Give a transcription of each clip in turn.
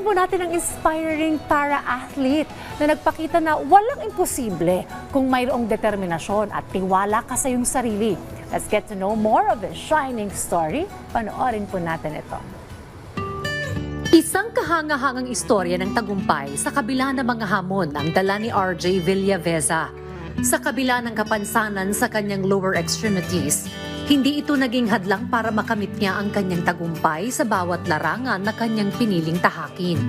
Panoorin po natin ang inspiring para-athlete na nagpakita na walang imposible kung mayroong determinasyon at tiwala ka sa iyong sarili. Let's get to know more of the shining story. Panoorin po natin ito. Isang kahangahangang istorya ng tagumpay sa kabila ng mga hamon ang dala ni RJ Villaveza. Sa kabila ng kapansanan sa kanyang lower extremities, hindi ito naging hadlang para makamit niya ang kanyang tagumpay sa bawat larangan na kanyang piniling tahakin.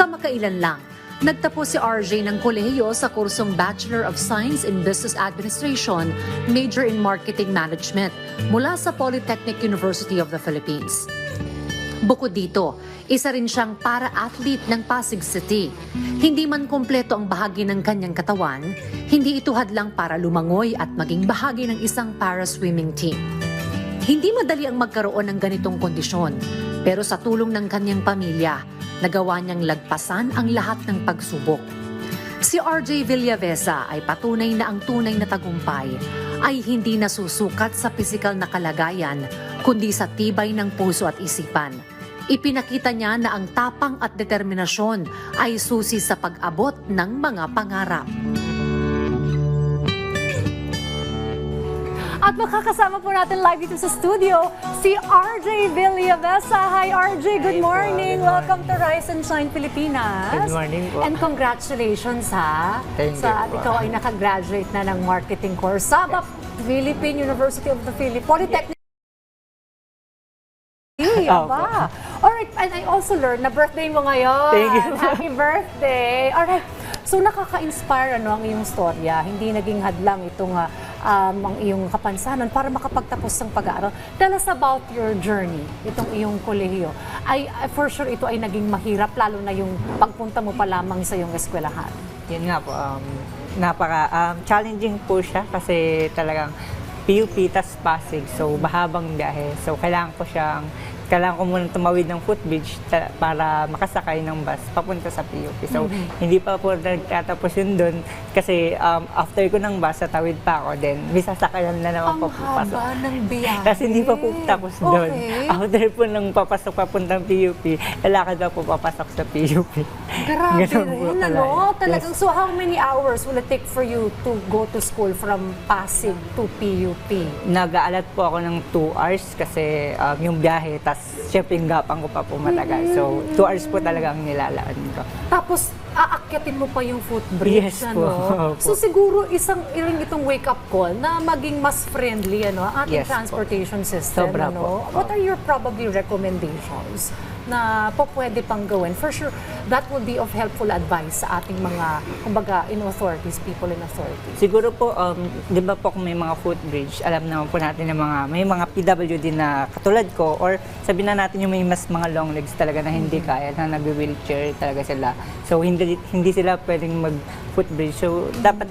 Kamakailan lang, nagtapos si RJ ng kolehiyo sa kursong Bachelor of Science in Business Administration, major in Marketing Management mula sa Polytechnic University of the Philippines. Bukod dito, isa rin siyang para-athlete ng Pasig City. Hindi man kompleto ang bahagi ng kanyang katawan, hindi ito hadlang para lumangoy at maging bahagi ng isang para-swimming team. Hindi madali ang magkaroon ng ganitong kondisyon, pero sa tulong ng kanyang pamilya, nagawa niyang lagpasan ang lahat ng pagsubok. Si RJ Villavesa ay patunay na ang tunay na tagumpay ay hindi nasusukat sa pisikal na kalagayan, kundi sa tibay ng puso at isipan. Ipinakita niya na ang tapang at determinasyon ay susi sa pag-abot ng mga pangarap. At makakasama po natin live dito sa studio si RJ Villavesa. Hi RJ, good Hi po, morning. good Welcome to Rise and Shine Pilipinas. Good morning po. And congratulations ha. Thank sa you at po. ikaw ay nakagraduate na ng marketing course sa Philippine University of the Philippines. Polytechnic. Hey, Opo. aba. Alright, and I also learned na birthday mo ngayon. Thank you. Happy birthday. Alright, so nakaka-inspire ano ang iyong storya. Hindi naging hadlang itong ah, um, ang iyong kapansanan para makapagtapos ng pag-aaral. Tell us about your journey, itong iyong kolehiyo. Ay, ay, for sure ito ay naging mahirap, lalo na yung pagpunta mo pa lamang sa iyong eskwelahan. Yun nga po, um, napaka um, challenging po siya kasi talagang PUP tas Pasig. So, mahabang biyahe. So, kailangan ko siyang kailangan ko muna tumawid ng footbridge para makasakay ng bus papunta sa PUP. So, hindi pa po nagtatapos yun doon kasi um, after ko ng bus, tatawid pa ako. Then, may sasakayan na naman po papasok. ng biyahe. Kasi hindi pa po tapos doon. Okay. After po nang papasok papuntang PUP, lalakad pa po papasok sa PUP. Grabe Ganun rin, ano? Talagang, Yes. so how many hours will it take for you to go to school from Pasig to PUP? Nag-aalat po ako ng 2 hours kasi um, yung biyahe, tas syempre yung gapang ko pa po matagal. So, 2 hours po talaga ang nilalaan ko. Tapos, aakyatin mo pa yung footbridge, Yes ano? po. Opo. So, siguro isang iring itong wake-up call na maging mas friendly, ano, ang ating Yes po. transportation system, Sobra ano? po. What are your probably recommendations na po pwede pang gawin? For sure, that will be of helpful advice sa ating mga, kumbaga, in authorities, people in authorities. Siguro po, um, di ba po kung may mga footbridge, alam naman po natin na mga, may mga PWD na katulad ko, or sabihin na natin yung may mas mga long legs talaga na hindi kaya, na nag-wheelchair talaga sila. So, hindi, hindi sila pwedeng mag-footbridge. So, dapat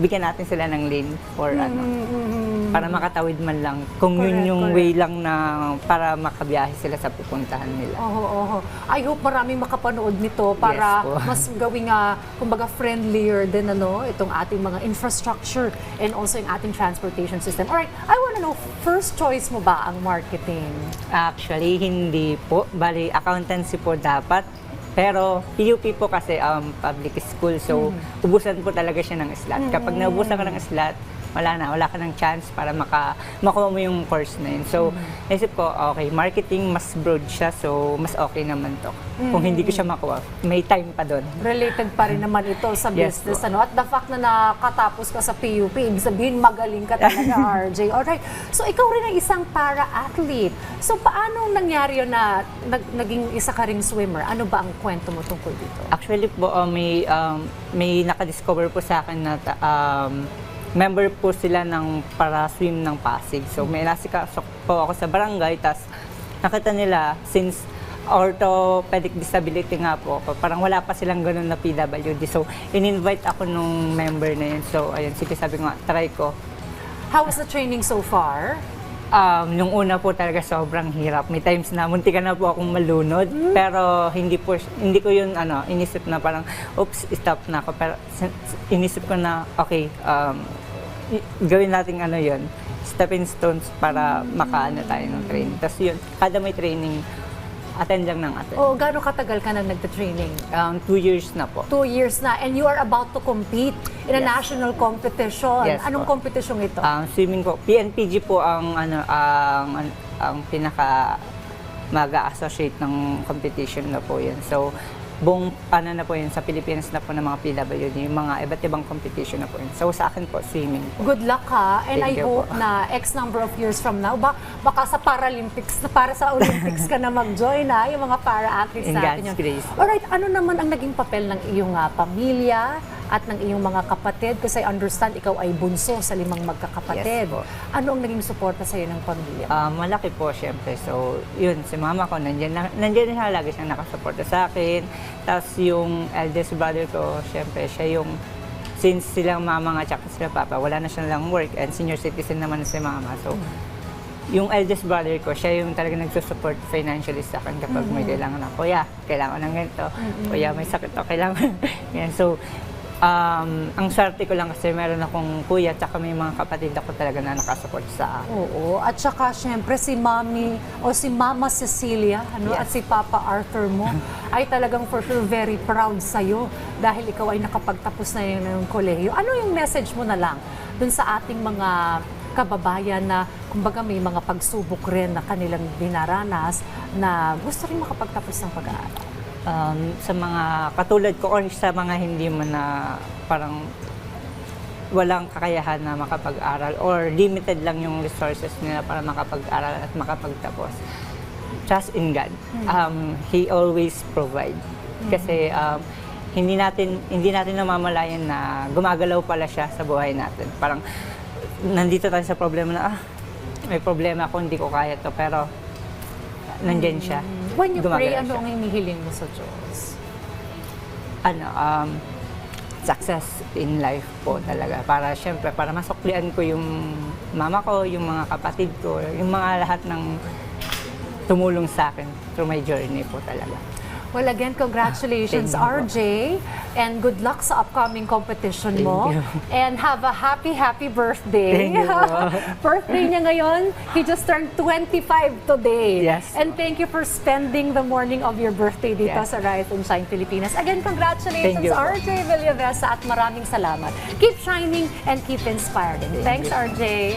bigyan natin sila ng lane for ano, para makatawid man lang. Kung Correct, yun yung correct. way lang na para makabiyahe sila sa pupuntahan nila. Oo, oo. I hope maraming makapanood nito para Yes mas gawing, ah, kumbaga, friendlier din ano, itong ating mga infrastructure and also yung ating transportation system. Alright, I want to know, first choice mo ba ang marketing? Actually, hindi po. Bali, accountancy po dapat. Pero PUP po kasi um, public school, so ubusan po talaga siya ng slot. Kapag naubusan ka ng slot, wala na, wala ka ng chance para maka, makuha mo yung course na yun. So, naisip ko, okay, marketing mas broad siya, so mas okay naman to. Kung hindi ko siya makuha, may time pa doon. Related pa rin naman ito sa Yes business. po. ano At the fact na nakatapos ka sa PUP, ibig sabihin magaling ka talaga, RJ. Alright, so ikaw rin ay isang para-athlete. So paano nangyari yun na nag, naging isa ka ring swimmer? Ano ba ang kwento mo tungkol dito? Actually po, uh, may, um, may nakadiscover po sa akin na um, member po sila ng para swim ng Pasig. So may nasikasok po ako sa barangay, tas nakita nila since orthopedic disability nga po ako, parang wala pa silang ganun na PWD. So in-invite ako nung member na yun. So ayun, sige sabi ko nga, try ko. How was the training so far? Um, nung una po talaga sobrang hirap. May times na munti ka na po akong malunod, pero hindi po hindi ko yun ano, inisip na parang oops, stop na ako. Pero sin- inisip ko na okay, um, i- gawin natin ano yun, stepping stones para makaano tayo ng training. Tapos yun, kada may training, attend lang ng attend. O gaano katagal ka nang nagte-training? Um, two years na po. Two years na. And you are about to compete in a Yes. national competition. Yes Anong po. competition ito? Um, swimming po. PNPG po ang ano ang ang, ang pinaka mag-associate ng competition na po yun. So, buong ano na po yun sa Pilipinas na po ng mga PWD, yung mga iba't ibang competition na po yun. So, sa akin po, swimming po. Good luck ha. And I Thank you hope po. na X number of years from now, ba, baka sa Paralympics, na para sa Olympics ka na mag-join ha, yung mga para-athletes In natin. God's yun. grace. Alright, ano naman ang naging papel ng iyong ah, pamilya at ng iyong mga kapatid? Kasi I understand ikaw ay bunso sa limang magkakapatid. Yes po. Ano ang naging suporta sa iyo ng pamilya? Ah, malaki po, syempre. So, yun, si mama ko, nandiyan, na, nandiyan siya, lagi siyang nakasuporta sa akin. Tapos yung eldest brother ko, syempre, siya yung, since silang mama nga, tsaka sila papa, wala na siya lang work, and senior citizen naman si mama. So, yung eldest brother ko, siya yung talaga nagsusupport financially sa akin kapag may kailangan ako. Kuya, kailangan ng ganito. Kuya, may sakit ako, kailangan. Yan. So, um, ang swerte ko lang kasi meron akong kuya at may mga kapatid ako talaga na nakasupport sa akin. Oo, at saka syempre si Mami o si Mama Cecilia ano, Yes. at si Papa Arthur mo ay talagang for sure very proud sa'yo dahil ikaw ay nakapagtapos na yun ng kolehiyo. Ano yung message mo na lang dun sa ating mga kababayan na kumbaga may mga pagsubok rin na kanilang dinaranas na gusto rin makapagtapos ng pag-aaral? Um, sa mga katulad ko or sa mga hindi mo na parang walang kakayahan na makapag-aral or limited lang yung resources nila para makapag-aral at makapagtapos. Trust in God. Um, he always provide. Kasi um, hindi natin hindi natin namamalayan na gumagalaw pala siya sa buhay natin. Parang nandito tayo sa problema na ah, may problema ako, hindi ko kaya to pero nandyan siya. When you pray, ano ang hinihiling mo sa Diyos? ano, um, success in life po talaga. Para syempre, para masuklian ko yung mama ko, yung mga kapatid ko, yung mga lahat ng tumulong sa akin through my journey po talaga. Well, again, congratulations, Thank you po. RJ. And good luck sa upcoming competition mo. And have a happy, happy birthday. Thank you birthday niya ngayon. He just turned 25 today. Yes. And thank you for spending the morning of your birthday dito Yes. sa Rise and Shine Pilipinas. Again, congratulations, Thank you. RJ Villavesa, at maraming salamat. Keep shining and keep inspiring. Thanks, RJ.